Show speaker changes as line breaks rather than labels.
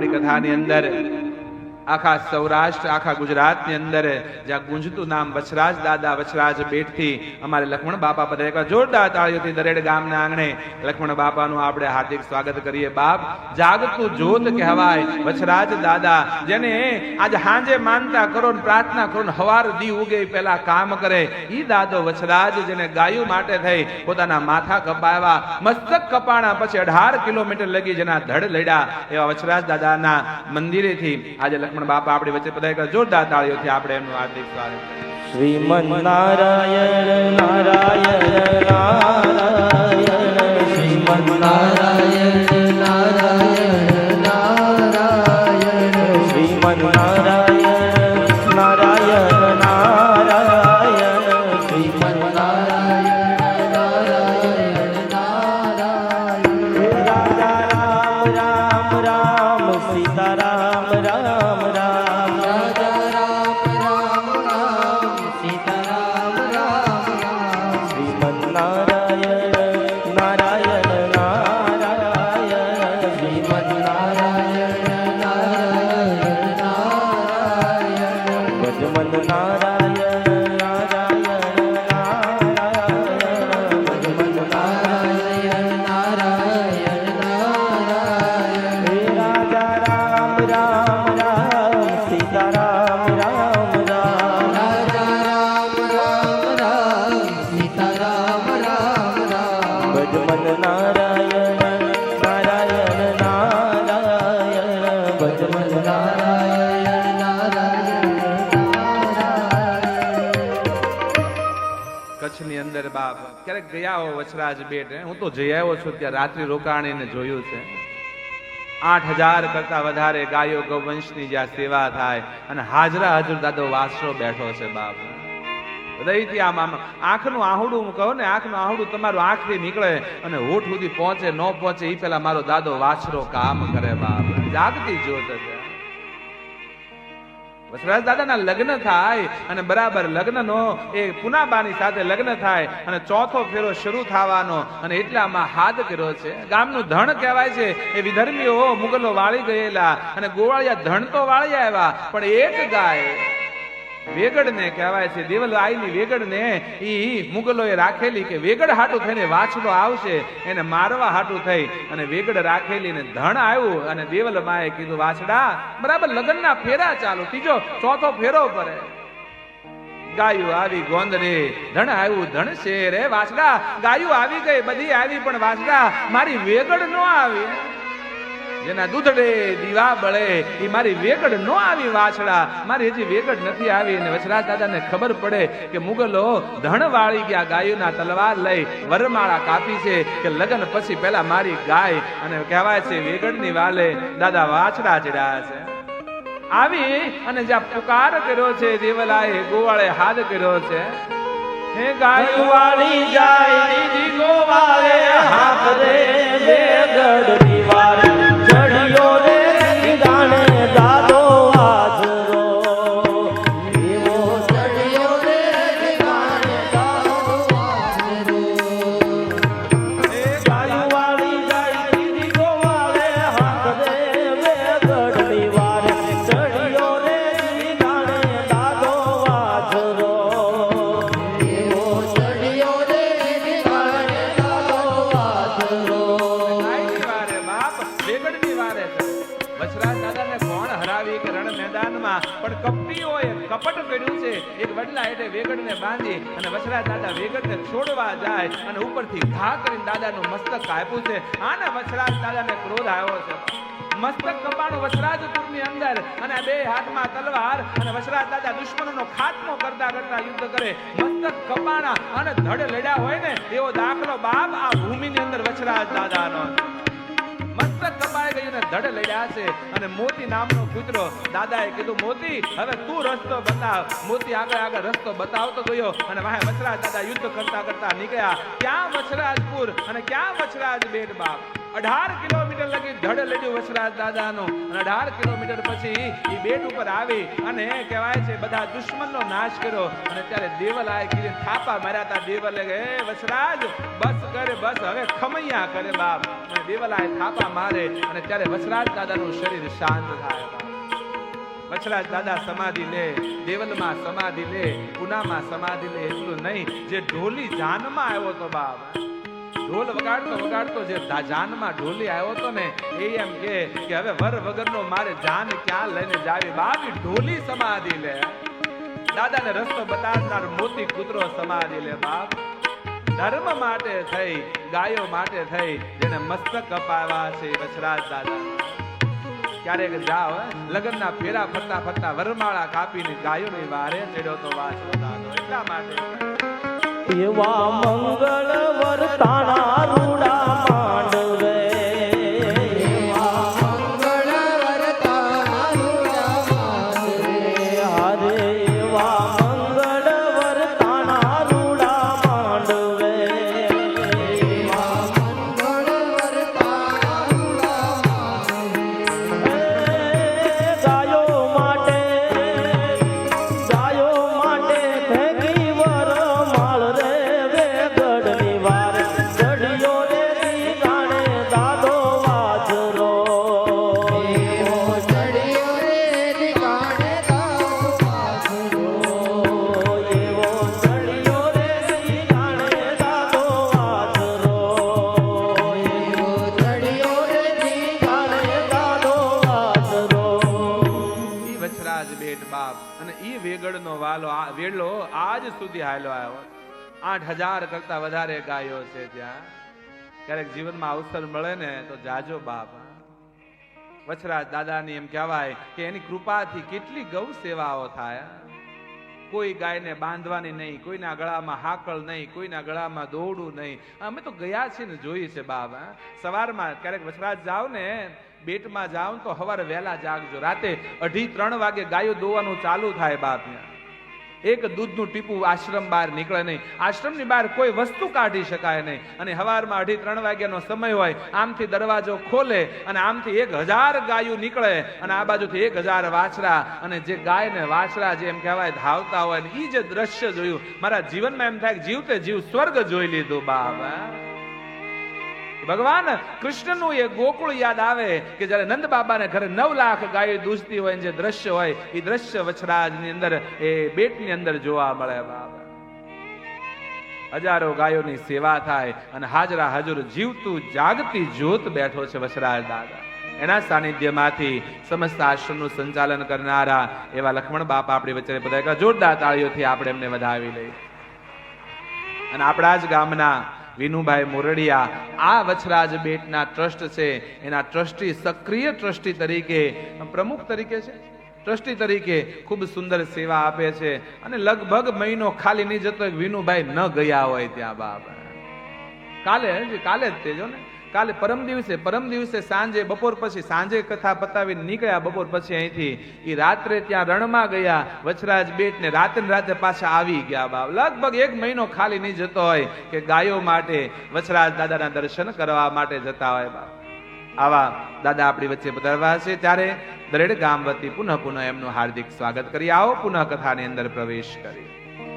આપણી કથાની અંદર આખા સૌરાષ્ટ્ર, આખા ગુજરાતની અંદર જ્યાં ગુંજતું નામ વછરાજ દાદા વચરાજ બેટથી અમારે લક્ષ્મણ બાપા પર જોરદાર તાળીઓથી દરેડ ગામના આંગણે લક્ષ્મણ બાપાનું આપણે હાર્દિક સ્વાગત કરીએ. બાપ, જાગતું જોત કહેવાય. વછરાજ દાદા, જેને આજ હાંજે માનતા કરો ને પ્રાર્થના કરો ને હવાર દી ઉગે પહેલા કામ કરે. ઈ દાદો વછરાજ જેને ગાયું માટે થઈ પોતાના માથા કપાવ્યા. મસ્તક કપાણા પછી અઢાર કિલોમીટર લગી જેના ધડ લડ્યા. એવા વચરાજ દાદાના મંદિરેથી આજે લક્ષ્મણ બાપા આપણી વચ્ચે બધા જોરદાર તાળીઓથી આપણે એમનું હાર્દિક સ્વાગત કરીએ.
શ્રીમન નારાયણ નારાયણ નારાયણ શ્રીમન નારાયણ
અંદર બાપ, ક્યારેક ગયા હો વછરાજ બેટ, હું? તો જઈ આવ્યો છું ત્યાં રાત્રિ રોકાણીને જોયું છે. આઠ હજાર કરતા વધારે ગાયો ગૌવંશની જ્યાં સેવા થાય અને હાજરા હાજર દાદો વાસરો બેઠો છે બાપ. હૃદયથી આમ આમ, આંખનું આહુડું હું કહું ને, આંખનું આહુડું તમારું આંખથી નીકળે અને હોઠ સુધી પહોંચે, ન પહોંચે એ પેલા મારો દાદો વાસરો કામ કરે બાપ. જાગતી જોત છે. વસરાજ દાદાના લગ્ન થાય અને બરાબર લગ્નનો એ પુનાબાની સાથે લગ્ન થાય અને ચોથો ફેરો શરૂ થવાનો અને એટલામાં હાથ કર્યો છે. ગામનું ધણ કહેવાય છે. એ વિધર્મીઓ મુગલો વાળી ગયેલા અને ગોવાળિયા ધણ તો વાળી આવ્યા, પણ એક ગાય વેગડને કહેવાય છે દેવલાઈની વેગડને ઈ મુગલોએ રાખેલી કે વેગડ હાટું થઈને વાછડો આવશે, એને મારવા હાટું થઈ અને વેગડ રાખેલી ને ધણ આવ્યું અને દેવલ માએ કીધું, વાછડા, બરાબર લગ્નના ફેરા ચાલુ, ત્રીજો ચોથો ફેરો પડે ગાયું આવી ગોંદરે ધણ આવ્યું ધણ છે વાછડા, ગાયું આવી ગઈ, બધી આવી પણ વાછડા, મારી વેગડ નો આવી. જેના દૂધડે દીવા બળે, એ મારી વેગડ નો આવી વાછડા. મારી હજી વેગડ નથી આવી અને વચરાજ દાદાને ખબર પડે કે મુગલો ધણ વાળી ગયા ગાયોના તલવાર લઈ વરમાળા કાપી છે કે લગ્ન પછી પહેલા મારી ગાય અને કહેવાય છે વેગડની વાલે દાદા વાછડા ચડ્યા છે. આવી અને જ્યાં પુકાર કર્યો છે, દેવલાએ ગોવાળે હાથ કર્યો છે. હે ગાયો વાળી જાય
ગોવાળે હાથ રે
વેગડની દીવારે મેદાનમાં પણ કપટીઓએ કપટ કર્યું છે. એક વડલા હેઠે વેગડને બાંધી અને વસરા દાદા વેગડને છોડવા જાય અને ઉપરથી ઘા કરીને દાદાનું મસ્તક કાપ્યું છે. આના વસરા દાદાને ક્રોધ આવ્યો છે. મસ્તક કપાણું વચરાજપુરની અંદર અને બે હાથમાં તલવાર અને વચરાજ દાદા દુશ્મનોનો ખાત્મો કરતા કરતા યુદ્ધ કરે. મસ્તક કપાણા અને ધડ લડ્યા હોય ને એવો દાખલો બાપ આ ભૂમિની અંદર વચરાજ દાદાનો. મસ્તક કપાઈ ગયું ને ધડ લડ્યા છે. અને મોતી નામનો કૂતરો દાદાએ કીધું, મોતી, હવે તું રસ્તો બતાવ. મોતી આગળ આગળ રસ્તો બતાવતો ગયો અને વાહે વછરાજ દાદા યુદ્ધ કરતા કરતા નીકળ્યા. ક્યાં વછરાજપુર અને ક્યાં વછરાજ બેટ બાપ? અઢાર કિલોમીટર લગી ધડ લડ્યું વસરાજ દાદાનો. અને અઢાર કિલોમીટર પછી એ બેટ ઉપર આવી અને કહેવાય છે, બધા દુશ્મનનો નાશ કર્યો. અને ત્યારે દેવલ આય કીધે, થાપા માર્યા તા દેવલે. હે વસરાજ, બસ કરે, બસ, હવે ખમૈયા કરે બાપ. અને દેવલ આય થાપા મારે અને ત્યારે વસરાજ દાદાનું શરીર શાંત થાય. વછરાજ દાદા સમાધિ લે, દેવલમાં સમાધિ લે, પુનામાં સમાધિ લે, એટલું નહીં, જે ઢોલી જાનમાં આવ્યો તો બાપ. ઢોલ વગાડતો વગાડતો જે જાનમાં ઢોલી આવ્યો હતો ને એ એમ કે હવે વર વગરનો મારે જાન ક્યાં લઈને જાવી? બાપ ઢોલી સમાધિ લે. દાદાને રસ્તો બતાડનાર મોતી કૂતરો સમાધિ લે બાપ. ધર્મ માટે થઈ ગાયો માટે થઈ જેને મસ્તક અપાવ્યા છે વછરાજ દાદા. ક્યારેક હે, લગ્નના ફેરા ફરતા ફરતા વરમાળા કાપીને ગાયોની વારે ચડ્યો તો વાસ એટલા માટે.
એવા મંગળ વર્તાણા ಯಾರು અને એ વેગડનો
વાલો આ વેડલો આજ સુધી હાલો આવ્યો. આઠ હજાર કરતા વધારે ગાયો છે ત્યાં. ક્યારેક જીવનમાં અવસર મળે ને તો જાજો બાપ વછરા દાદાની એમ કહેવાય કે એની કૃપાથી કેટલી ગૌ સેવાઓ થાય કોઈ ગાયને બાંધવાની નહીં, કોઈના ગળામાં હાકળ નહીં, કોઈના ગળામાં દોડું નહીં. અમે તો ગયા છીએ ને જોઈએ છે હા. સવારમાં ક્યારેક વછરાજ જાવ ને બેટમાં જાવ તો સવારે વહેલા જાગજો. રાતે અઢી ત્રણ વાગે ગાયો દોવાનું ચાલુ થાય બાપ એક દૂધનું ટીપું આશ્રમ બહાર નીકળે નહીં. આશ્રમની બહાર કોઈ વસ્તુ કાઢી શકાય નહીં. અને સવારમાં અઢી ત્રણ વાગ્યાનો સમય હોય, આમથી દરવાજો ખોલે અને આમથી એક હજાર ગાયું નીકળે અને આ બાજુથી એક હજાર વાછરા અને જે ગાય ને વાછરા જે એમ કહેવાય, ધાવતા હોય ને એ જે દ્રશ્ય જોયું. મારા જીવનમાં એમ થાય જીવતે જીવ સ્વર્ગ જોઈ લીધું બાબા ભગવાન કૃષ્ણનું એ ગોકુળ યાદ આવે કે જ્યારે નંદ બાબાને ઘરે નવ લાખ ગાયો દૂધતી હોય જે દ્રશ્ય હોય એ દ્રશ્ય વછરાજની અંદર, એ બેટની અંદર જોવા મળે બાબા હજારો ગાયોની સેવા થાય અને હાજરા હાજર જીવતું જાગતી જ્યોત બેઠો છે વછરાજ દાદા. એના સાનિધ્યમાંથી સમસ્ત આશ્રમનું સંચાલન કરનારા એવા લક્ષ્મણ બાપા આપણી વચ્ચે બધા જોરદાર તાળીઓથી આપણે એમને વધાવી લઈએ. અને આપણા જ ગામના વિનુભાઈ મોરડિયા, આ વછરાજ બેટના ટ્રસ્ટ છે. એના ટ્રસ્ટી, સક્રિય ટ્રસ્ટી તરીકે, પ્રમુખ તરીકે છે. ટ્રસ્ટી તરીકે ખૂબ સુંદર સેવા આપે છે. અને લગભગ મહિનો ખાલી નહીં જતો વિનુભાઈ ન ગયા હોય ત્યાં બાપ. કાલે કાલે જ તે જો ને? કાલે પરમ દિવસે પરમ દિવસે સાંજે, બપોર પછી સાંજે કથા પતાવીને નીકળ્યા, બપોર પછી અહીંથી એ રાત્રે ત્યાં રણમાં ગયા, વચરાજ બેટ ને રાતે રાતે પાછા આવી ગયા બાપ લગભગ એક મહિનો ખાલી નહીં જતો હોય કે ગાયો માટે વછરાજ દાદાના દર્શન કરવા માટે જતા હોય બાપ આવા દાદા આપણી વચ્ચે પધારવા છે. ત્યારે દરેક ગામ વતી પુનઃ પુનઃ એમનું હાર્દિક સ્વાગત કરી. આવો પુનઃ કથાની અંદર પ્રવેશ કરી.